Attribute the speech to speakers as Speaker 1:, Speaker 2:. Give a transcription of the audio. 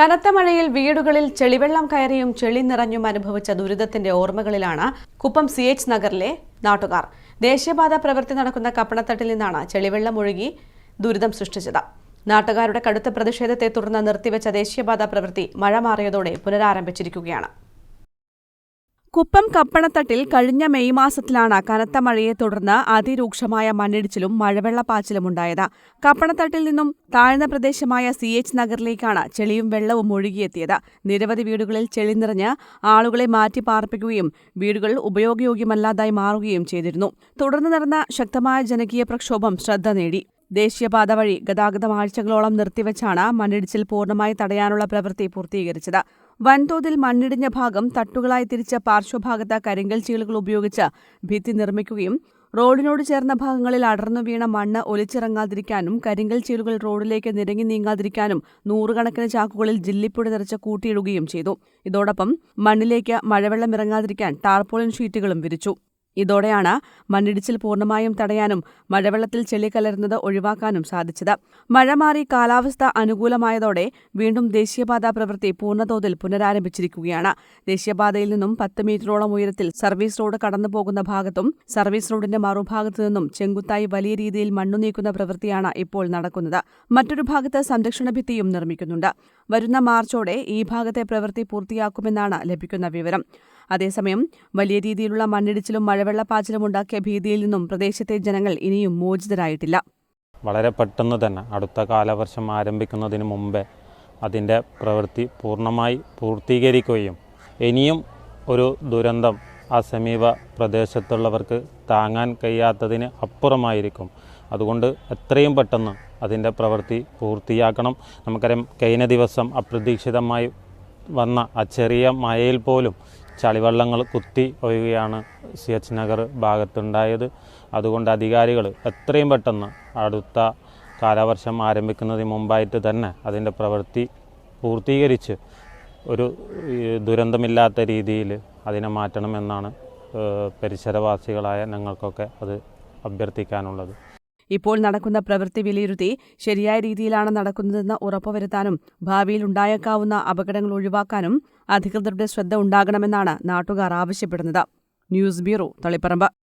Speaker 1: കനത്ത മഴയിൽ വീടുകളിൽ ചെളിവെള്ളം കയറിയും ചെളി നിറഞ്ഞും അനുഭവിച്ച ദുരിതത്തിന്റെ ഓർമ്മകളിലാണ് കുപ്പം സി എച്ച് നഗറിലെ നാട്ടുകാർ. ദേശീയപാത പ്രവൃത്തി നടക്കുന്ന കപ്പണത്തട്ടിൽ നിന്നാണ് ചെളിവെള്ളം ഒഴുകി ദുരിതം സൃഷ്ടിച്ചത്. നാട്ടുകാരുടെ കടുത്ത പ്രതിഷേധത്തെ തുടർന്ന് നിർത്തിവെച്ച ദേശീയപാത പ്രവൃത്തി മഴ മാറിയതോടെ പുനരാരംഭിച്ചിരിക്കുകയാണ്. കുപ്പം കപ്പണത്തട്ടിൽ കഴിഞ്ഞ മെയ് മാസത്തിലാണ് കനത്ത മഴയെ തുടർന്ന് അതിരൂക്ഷമായ മണ്ണിടിച്ചിലും മഴവെള്ളപ്പാച്ചിലും ഉണ്ടായത്. കപ്പണത്തട്ടിൽ നിന്നും താഴ്ന്ന പ്രദേശമായ സി എച്ച് നഗറിലേക്കാണ് ചെളിയും വെള്ളവും ഒഴുകിയെത്തിയത്. നിരവധി വീടുകളിൽ ചെളി നിറഞ്ഞ് ആളുകളെ മാറ്റി പാർപ്പിക്കുകയും വീടുകൾ ഉപയോഗയോഗ്യമല്ലാതായി മാറുകയും ചെയ്തിരുന്നു. തുടർന്ന് നടന്ന ശക്തമായ ജനകീയ പ്രക്ഷോഭം ശ്രദ്ധ നേടി. ദേശീയപാത വഴി ഗതാഗതം ആഴ്ചകളോളം നിർത്തിവച്ചാണ് മണ്ണിടിച്ചിൽ പൂർണമായി തടയാനുള്ള പ്രവൃത്തി പൂർത്തീകരിച്ചത്. വൻതോതിൽ മണ്ണിടിഞ്ഞ ഭാഗം തട്ടുകളായി തിരിച്ച പാർശ്വഭാഗത്ത് കരിങ്കൽ ചീളുകൾ ഉപയോഗിച്ച് ഭിത്തി നിർമ്മിക്കുകയും റോഡിനോട് ചേർന്ന ഭാഗങ്ങളിൽ അടർന്നു വീണ മണ്ണ് ഒലിച്ചിറങ്ങാതിരിക്കാനും കരിങ്കൽ ചീളുകൾ റോഡിലേക്ക് നിരങ്ങി നീങ്ങാതിരിക്കാനും നൂറുകണക്കിന് ചാക്കുകളിൽ ജില്ലിപ്പൊടി നിറച്ച് കൂട്ടിയിടുകയും ചെയ്തു. ഇതോടൊപ്പം മണ്ണിലേക്ക് മഴവെള്ളം ഇറങ്ങാതിരിക്കാൻ ടാർപോളിൻ ഷീറ്റുകളും വിരിച്ചു. ഇതോടെയാണ് മണ്ണിടിച്ചിൽ പൂർണമായും തടയാനും മഴവെള്ളത്തിൽ ചെളി കലരുന്നത് ഒഴിവാക്കാനും സാധിച്ചത്. മഴ മാറി കാലാവസ്ഥ അനുകൂലമായതോടെ വീണ്ടും ദേശീയപാത പ്രവൃത്തി പൂർണതോതിൽ പുനരാരംഭിച്ചിരിക്കുകയാണ്. ദേശീയപാതയിൽ നിന്നും പത്ത് മീറ്ററോളം ഉയരത്തിൽ സർവീസ് റോഡ് കടന്നുപോകുന്ന ഭാഗത്തും സർവീസ് റോഡിന്റെ മറുഭാഗത്തു നിന്നും ചെങ്കുത്തായി വലിയ രീതിയിൽ മണ്ണു നീക്കുന്ന പ്രവൃത്തിയാണ് ഇപ്പോൾ നടക്കുന്നത്. മറ്റൊരു ഭാഗത്ത് സംരക്ഷണ ഭിത്തിയും നിർമ്മിക്കുന്നുണ്ട്. വരുന്ന മാർച്ചോടെ ഈ ഭാഗത്തെ പ്രവൃത്തി പൂർത്തിയാക്കുമെന്നാണ് ലഭിക്കുന്ന വിവരം. അതേസമയം വലിയ രീതിയിലുള്ള മണ്ണിടിച്ചിലും മഴവെള്ളപ്പാച്ചിലും ഉണ്ടാക്കിയ ഭീതിയിൽ നിന്നും പ്രദേശത്തെ ജനങ്ങൾ ഇനിയും മോചിതരായിട്ടില്ല.
Speaker 2: വളരെ പെട്ടെന്ന് തന്നെ അടുത്ത കാലവർഷം ആരംഭിക്കുന്നതിന് മുമ്പേ അതിന്റെ പ്രവൃത്തി പൂർണമായി പൂർത്തീകരിക്കുകയും ഇനിയും ഒരു ദുരന്തം ആ സമീപ പ്രദേശത്തുള്ളവർക്ക് താങ്ങാൻ കഴിയാത്തതിന് അപ്പുറമായിരിക്കും. അതുകൊണ്ട് എത്രയും പെട്ടെന്ന് അതിന്റെ പ്രവൃത്തി പൂർത്തിയാക്കണം. നമുക്കറിയാം കഴിഞ്ഞ ദിവസം അപ്രതീക്ഷിതമായി വന്ന ആ ചെറിയ മഴയിൽ പോലും ചളിവെള്ളങ്ങൾ കുത്തി ഒഴുകുകയാണ് സി എച്ച് നഗർ ഭാഗത്തുണ്ടായത്. അതുകൊണ്ട് അധികാരികൾ എത്രയും പെട്ടെന്ന് അടുത്ത കാലവർഷം ആരംഭിക്കുന്നതിന് മുമ്പായിട്ട് തന്നെ അതിന്റെ പ്രവൃത്തി പൂർത്തീകരിച്ച് ഒരു ദുരന്തമില്ലാത്ത രീതിയിൽ അതിനെ മാറ്റണമെന്നാണ് പരിസരവാസികളായ ഞങ്ങൾക്കൊക്കെ അത് അഭ്യർത്ഥിക്കാനുള്ളത്.
Speaker 1: ഇപ്പോൾ നടക്കുന്ന പ്രവൃത്തി വിലയിരുത്തി ശരിയായ രീതിയിലാണ് നടക്കുന്നതെന്ന് ഉറപ്പുവരുത്താനും ഭാവിയിൽ ഉണ്ടായേക്കാവുന്ന അപകടങ്ങൾ ഒഴിവാക്കാനും അധികൃതരുടെ ശ്രദ്ധ ഉണ്ടാകണമെന്നാണ് നാട്ടുകാർ ആവശ്യപ്പെടുന്നത്. News bureau Taliparamba.